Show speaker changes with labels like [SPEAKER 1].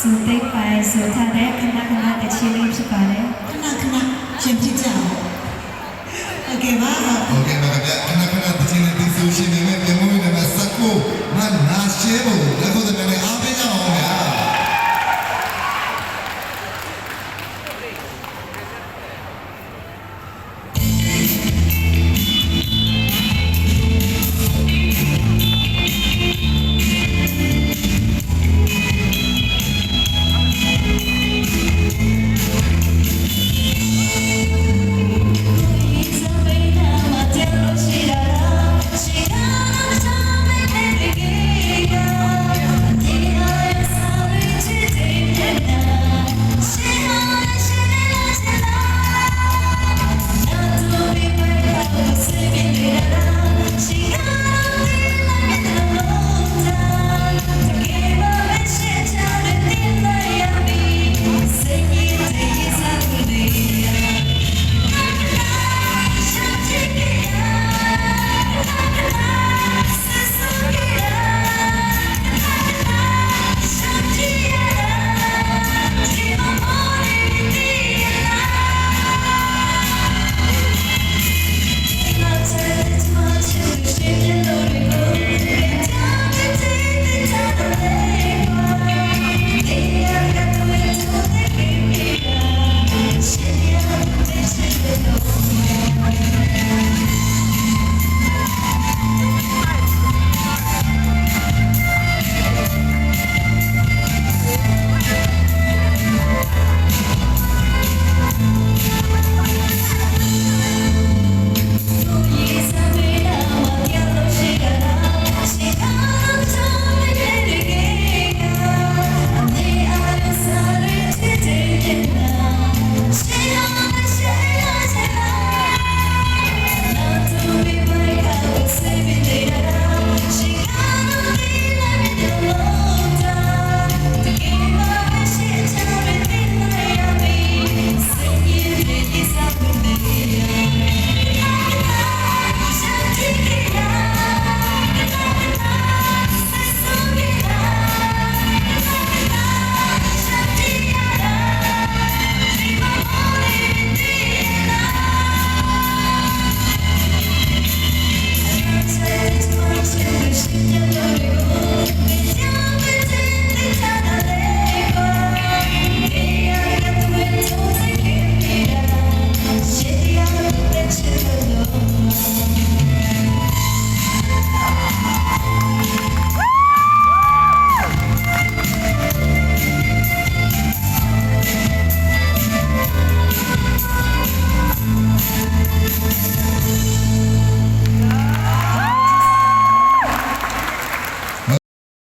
[SPEAKER 1] ဆိုသိပ်ပိုင်ဆိုထားတဲ့ခဏခဏတချီလေးဖြစ်ပါတယ်
[SPEAKER 2] ခဏခဏရှင်ဖြစ်ကြအောင်โอเคပါ